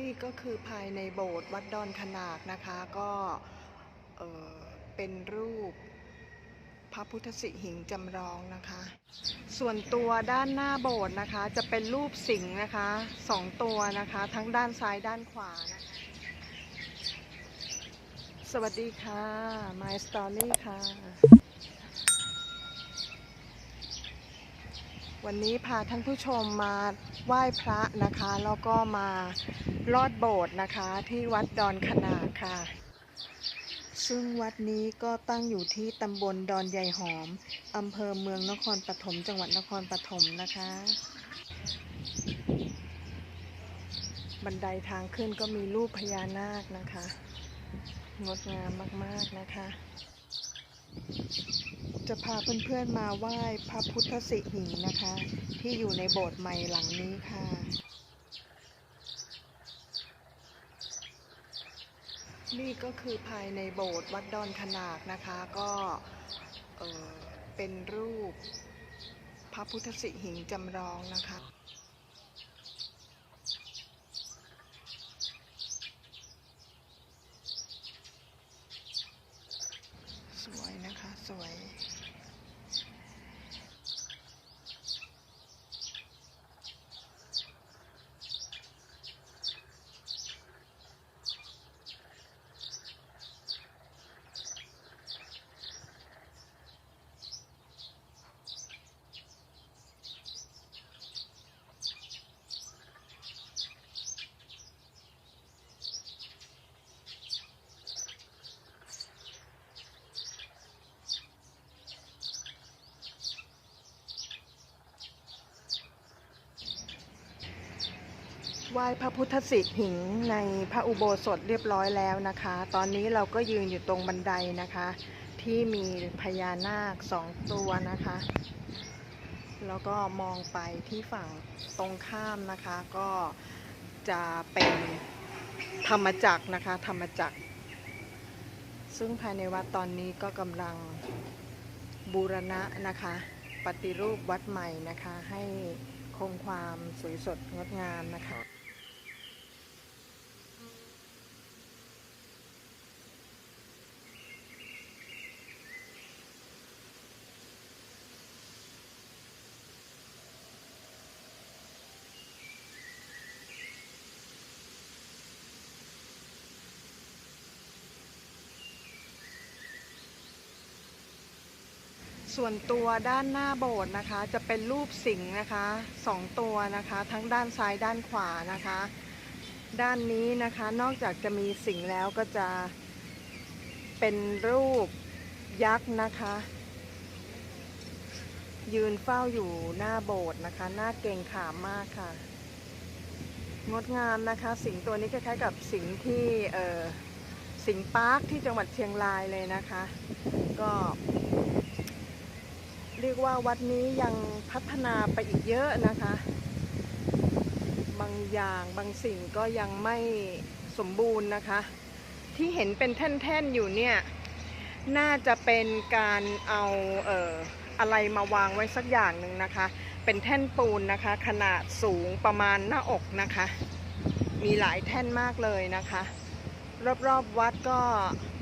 นี่ก็คือภายในโบสถ์วัดดอนขนากนะคะก็เเป็นรูปพระพุทธสิหิงค์จำลองนะคะ ส่วนตัวด้านหน้าโบสถ์นะคะ จะเป็นรูปสิงห์นะคะสองตัวนะคะ ทั้งด้านซ้ายด้านขวานะคะสวัสดีค่ะ My Story ค่ะ วันนี้พาท่านผู้ชมมาไหว้พระนะคะ แล้วก็มาลอดโบสถ์นะคะ ที่วัดดอนขนากค่ะ ซึ่งวัดนี้ก็ตั้งอยู่ที่ตำบลดอนใหญ่หอมอำเภอเมืองนครปฐมจังหวัดนครปฐมนะคะ บันไดทางขึ้นก็มีรูปพญานาคนะคะ งดงามมากๆนะคะ จะพาเพื่อนๆมาไหว้พระพุทธสิหิงค์นะคะ ที่อยู่ในโบสถ์ใหม่หลังนี้ค่ะนี่ก็คือภายในโบสถ์วัดดอนขนากนะคะ ก็เออเป็นรูปพระพุทธสิหิงค์จำลองนะคะ สวย น ไหว้พระพุทธสิหิงในพระอุโบสถเรียบร้อยแล้วนะคะ ตอนนี้เราก็ยืนอยู่ตรงบันไดนะคะ ที่มีพญานาคสองตัวนะคะ แล้วก็มองไปที่ฝั่งตรงข้ามนะคะ ก็จะเป็นธรรมจักรนะคะ ธรรมจักร ซึ่งภายในวัดตอนนี้ก็กำลังบูรณะนะคะ ปฏิรูปวัดใหม่นะคะให้คงความสวยสดงดงามนะคะ ส่วนตัวด้านหน้าโบสถ์นะคะ จะเป็นรูปสิงห์นะคะสองตัวนะคะ ทั้งด้านซ้ายด้านขวานะคะ ด้านนี้นะคะนอกจากจะมีสิงห์แล้วก็จะเป็นรูปยักษ์นะคะ ยืนเฝ้าอยู่หน้าโบสถ์นะคะ หน้าเกรงขามมากค่ะ งดงามนะคะ สิงห์ตัวนี้คล้ายๆกับสิงห์ที่เออสิงห์ปาร์คที่จังหวัดเชียงรายเลยนะคะ ก็ ว่าวัดนี้ยังพัฒนาไปอีกเยอะนะคะ บางอย่างบางสิ่งก็ยังไม่สมบูรณ์นะคะ ที่เห็นเป็นแท่นๆอยู่เนี่ย น่าจะเป็นการเอาเอ่ออะไรมาวางไว้สักอย่างหนึ่งนะคะ เป็นแท่นปูนนะคะ ขนาดสูงประมาณหน้าอกนะคะ มีหลายแท่นมากเลยนะคะ รอบๆวัดก็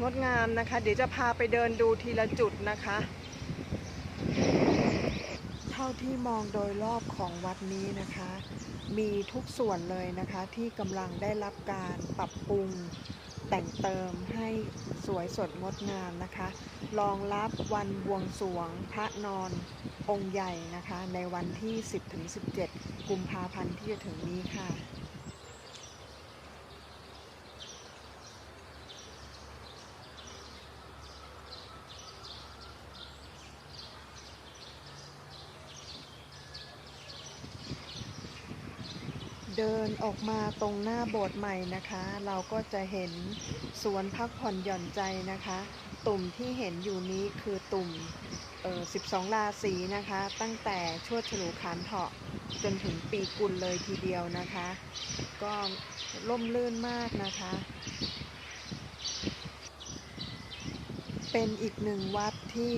งดงามนะคะ เดี๋ยวจะพาไปเดินดูทีละจุดนะคะ ท่าที่มองโดยรอบของวัดนี้นะคะ มีทุกส่วนเลยนะคะที่กำลังได้รับการปรับปรุงแต่งเติมให้สวยสดงดงามนะคะ รองรับวันบวงสรวงพระนอนองค์ใหญ่นะคะ ในวันที่ 10-17 กุมภาพันธ์ที่จะถึงนี้ค่ะ เดินออกมาตรงหน้าโบสถ์ใหม่นะคะ เราก็จะเห็นสวนพักผ่อนหย่อนใจนะคะ ตุ่มที่เห็นอยู่นี้คือตุ่มเอ่อ12 ราศีนะคะ ตั้งแต่ชวดฉลูขานเถาะจนถึงปีกุลเลยทีเดียวนะคะ ก็ร่มรื่นมากนะคะ เป็นอีกหนึ่งวัดที่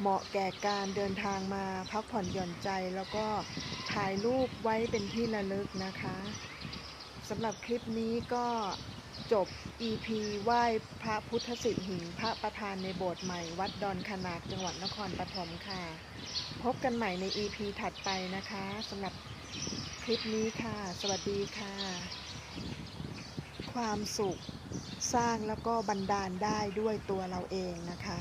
เหมาะแก่การเดินทางมาพักผ่อนหย่อนใจแล้วก็ ถ่ายรูปไว้เป็นที่ระลึกนะคะสำหรับคลิปนี้ก็จบ EP ไหว้พระพุทธสิหิงพระประธานในโบสถ์ใหม่วัดดอนขนากจังหวัดนครปฐมค่ะ พบกันใหม่ใน EP ถัดไปนะคะสำหรับคลิปนี้ค่ะ สวัสดีค่ะ ความสุขสร้างแล้วก็บันดาลได้ด้วยตัวเราเองนะคะ